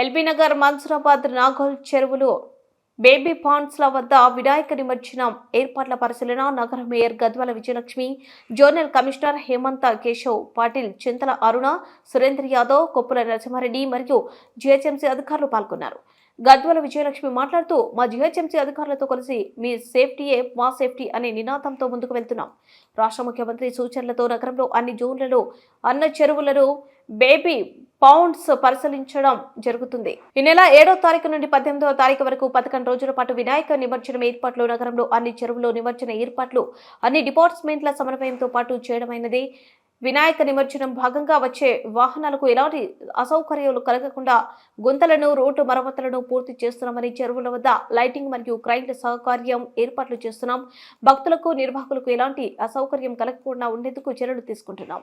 LB Nagar Mansoorabad Nagole చెరువులు baby పాండ్స్ల వద్ద వినాయక నిమజ్జనం ఏర్పాట్ల పరిశీలన నగర mayor Gadwal Vijayalakshmi zonal commissioner Hemanth Keshav Patil చింతల అరుణ సురేంద్ర యాదవ్ కొప్పుల నరసింహారెడ్డి మరియు జిహెచ్ఎంసీ అధికారులు పాల్గొన్నారు. గద్వాల విజయలక్ష్మి మాట్లాడుతూ మా జిహెచ్ఎంసీ అధికారులతో కలిసి మీ సేఫ్టీయే మా సేఫ్టీ అనే నినాదంతో ముందుకు వెళ్తున్నాం. రాష్ట్ర ముఖ్యమంత్రి సూచనలతో నగరంలో అన్ని జోన్లలో అన్న చెరువులను బేబీ పౌండ్స్ పరిశీలించడం జరుగుతుంది. ఈ నెల ఏడో తారీఖు నుండి పద్దెనిమిదవ తారీఖు వరకు పదకొండు రోజుల పాటు వినాయక నిమజ్జనం ఏర్పాట్లు నగరంలో అన్ని చెరువులు నిమజ్జన ఏర్పాట్లు అన్ని డిపార్ట్మెంట్ల సమన్వయంతో పాటు చేయడమైనది. వినాయక నిమజ్జనం భాగంగా వచ్చే వాహనాలకు ఎలాంటి అసౌకర్యాలు కలగకుండా గుంతలను రోడ్డు మరమ్మతులను పూర్తి చేస్తున్నామని చెరువుల వద్ద లైటింగ్ మరియు క్రైన్ల సహకార్యం ఏర్పాట్లు చేస్తున్నాం. భక్తులకు నిర్వాహకులకు ఎలాంటి అసౌకర్యం కలగకుండా ఉండేందుకు చర్యలు తీసుకుంటున్నాం.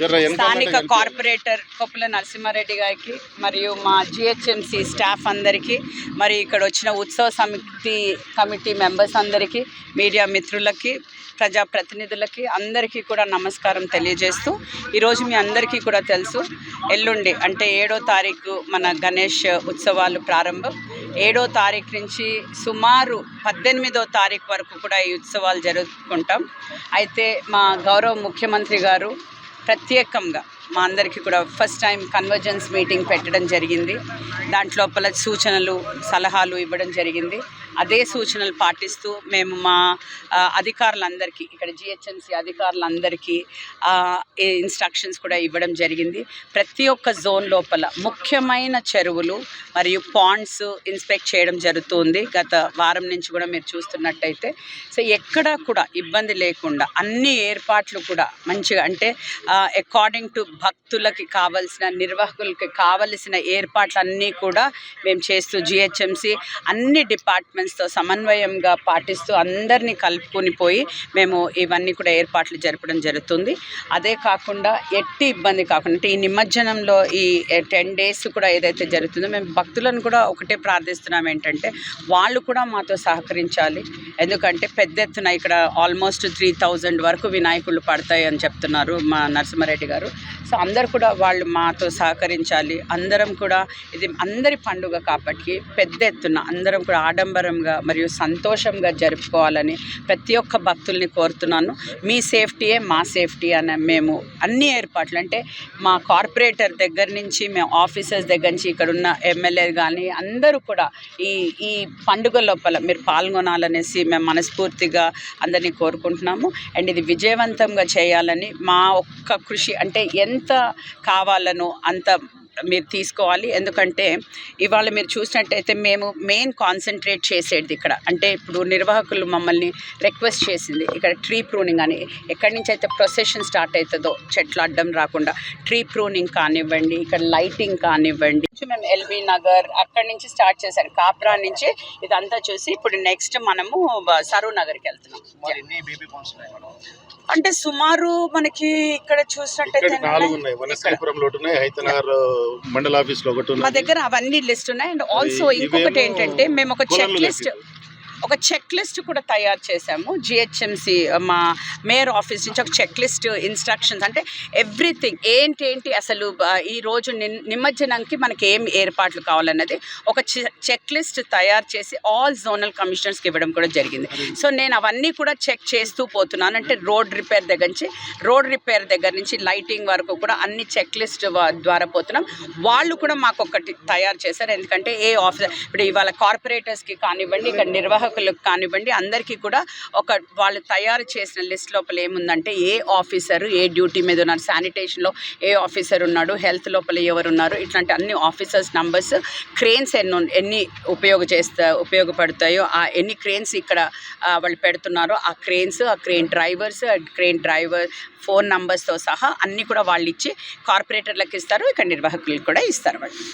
స్థానిక కార్పొరేటర్ కొప్పుల నరసింహారెడ్డి గారికి మరియు మా జిహెచ్ఎంసి స్టాఫ్ అందరికీ మరి ఇక్కడ వచ్చిన ఉత్సవ సమితి కమిటీ మెంబర్స్ అందరికీ మీడియా మిత్రులకి ప్రజాప్రతినిధులకి అందరికీ కూడా నమస్కారం తెలియజేస్తూ ఈరోజు మీ అందరికీ కూడా తెలుసు ఎల్లుండి అంటే ఏడో తారీఖు మన గణేష్ ఉత్సవాలు ప్రారంభం. ఏడో తారీఖు నుంచి సుమారు పద్దెనిమిదో తారీఖు వరకు కూడా ఈ ఉత్సవాలు జరుపుకుంటాం. అయితే మా గౌరవ ముఖ్యమంత్రి గారు ప్రత్యేకంగా మా అందరికీ కూడా ఫస్ట్ టైం కన్వర్జెన్స్ మీటింగ్ పెట్టడం జరిగింది. దాంట్లోపల సూచనలు సలహాలు ఇవ్వడం జరిగింది. అదే సూచనలు పాటిస్తూ మేము మా అధికారులందరికీ ఇక్కడ జిహెచ్ఎంసీ అధికారులందరికీ ఇన్స్ట్రక్షన్స్ కూడా ఇవ్వడం జరిగింది. ప్రతి ఒక్క జోన్ లోపల ముఖ్యమైన చెరువులు మరియు పాండ్స్ ఇన్స్పెక్ట్ చేయడం జరుగుతుంది. గత వారం నుంచి కూడా మీరు చూస్తున్నట్టయితే. సో ఎక్కడా కూడా ఇబ్బంది లేకుండా అన్ని ఏర్పాట్లు కూడా మంచిగా అంటే అకార్డింగ్ టు భక్తులకి కావలసిన నిర్వాహకులకి కావలసిన ఏర్పాట్లన్నీ కూడా మేము చేస్తూ జిహెచ్ఎంసీ అన్ని డిపార్ట్మెంట్స్ డిపార్ట్మెంట్స్తో సమన్వయంగా పాటిస్తూ అందరినీ కలుపుకొని పోయి మేము ఇవన్నీ కూడా ఏర్పాట్లు జరపడం జరుగుతుంది. అదే కాకుండా ఎట్టి ఇబ్బంది కాకుండా అంటే ఈ నిమజ్జనంలో ఈ టెన్ డేస్ కూడా ఏదైతే జరుగుతుందో మేము భక్తులను కూడా ఒకటే ప్రార్థిస్తున్నాం ఏంటంటే వాళ్ళు కూడా మాతో సహకరించాలి. ఎందుకంటే పెద్ద ఎత్తున ఇక్కడ ఆల్మోస్ట్ త్రీ థౌజండ్ వరకు వినాయకులు పడతాయి అని చెప్తున్నారు మా నరసింహారెడ్డి గారు. సో అందరు కూడా వాళ్ళు మాతో సహకరించాలి. అందరం కూడా ఇది అందరి పండుగ కాబట్టి పెద్ద ఎత్తున అందరం కూడా ఆడంబరం ఆనందంగా మరియు సంతోషంగా జరుపుకోవాలని ప్రతి ఒక్క భక్తుల్ని కోరుతున్నాను. మీ సేఫ్టీయే మా సేఫ్టీ అని మేము అన్ని ఏర్పాట్లు అంటే మా కార్పొరేటర్ దగ్గర నుంచి మేము ఆఫీసర్స్ దగ్గర నుంచి ఇక్కడ ఉన్న ఎమ్మెల్యే కానీ అందరూ కూడా ఈ ఈ పండుగ లోపల మీరు పాల్గొనాలనేసి మేము మనస్ఫూర్తిగా అందరినీ కోరుకుంటున్నాము. అండ్ ఇది విజయవంతంగా చేయాలని మా ఒక్క కృషి అంటే ఎంత కావాలనో అంత మీరు తీసుకోవాలి. ఎందుకంటే ఇవాళ మీరు చూసినట్టయితే మేము మెయిన్ కాన్సన్ట్రేట్ చేసేది ఇక్కడ. అంటే ఇప్పుడు నిర్వాహకులు మమ్మల్ని రిక్వెస్ట్ చేసింది. ఇక్కడ ట్రీ ప్రూనింగ్ అని. ఎక్కడి నుంచి అయితే ప్రొసెషన్ స్టార్ట్ అవుతుందో చెట్లు అడ్డం రాకుండా ట్రీ ప్రూనింగ్ కానివ్వండి ఇక్కడ లైటింగ్ కానివ్వండి. మేము ఎల్బీ నగర్ అక్కడి నుంచి స్టార్ట్ చేశారు. కాప్రా నుంచి ఇదంతా చూసి ఇప్పుడు నెక్స్ట్ మనము సరూ నగర్కి వెళ్తున్నాం? అంటే సుమారు మనకి ఇక్కడ చూసినట్టయితే మండల ఆఫీస్లో ఒకటి మా దగ్గర అవన్నీ లిస్ట్ ఉన్నాయి అండ్ ఆల్సో ఇంకొకటి ఏంటంటే మేము ఒక చెక్ లిస్ట్. ఒక చెక్ లిస్ట్ కూడా తయారు చేశాము. జిహెచ్ఎంసి మా మేయర్ ఆఫీస్ నుంచి ఒక చెక్ లిస్ట్ ఇన్స్ట్రక్షన్స్ అంటే ఎవ్రీథింగ్ ఏంటి ఏంటి అసలు ఈ రోజు నిమజ్జనానికి మనకి ఏం ఏర్పాట్లు కావాలన్నది ఒక చెక్ లిస్ట్ తయారు చేసి ఆల్ జోనల్ కమిషనర్స్కి ఇవ్వడం కూడా జరిగింది. సో నేను అవన్నీ కూడా చెక్ చేస్తూ పోతున్నాను. అంటే రోడ్ రిపేర్ దగ్గర నుంచి రోడ్ రిపేర్ దగ్గర నుంచి లైటింగ్ వరకు కూడా అన్ని చెక్ లిస్ట్ ద్వారా పోతున్నాం. వాళ్ళు కూడా మాకు ఒకటి తయారు చేశారు. ఎందుకంటే ఏ ఆఫీసర్ ఇప్పుడు ఇవాళ కార్పొరేటర్స్కి కానివ్వండి ఇక్కడ నిర్వాహకులకు కానివ్వండి అందరికీ కూడా ఒక వాళ్ళు తయారు చేసిన లిస్ట్ లోపల ఏముందంటే ఏ ఆఫీసర్ ఏ డ్యూటీ మీద ఉన్నారు శానిటేషన్లో ఏ ఆఫీసర్ ఉన్నాడు హెల్త్ లోపల ఎవరు ఉన్నారు ఇట్లాంటి అన్ని ఆఫీసర్స్ నంబర్స్ క్రేన్స్ ఎన్ని ఎన్ని ఉపయోగ చేస్తా ఉపయోగపడతాయో ఆ ఎన్ని క్రేన్స్ ఇక్కడ వాళ్ళు పెడుతున్నారో ఆ క్రేన్స్ ఆ crane drivers crane driver phone నంబర్స్తో సహా అన్నీ కూడా వాళ్ళు ఇచ్చి కార్పొరేటర్లకు ఇస్తారు ఇక్కడ నిర్వాహకులకు కూడా ఇస్తారు వాళ్ళు.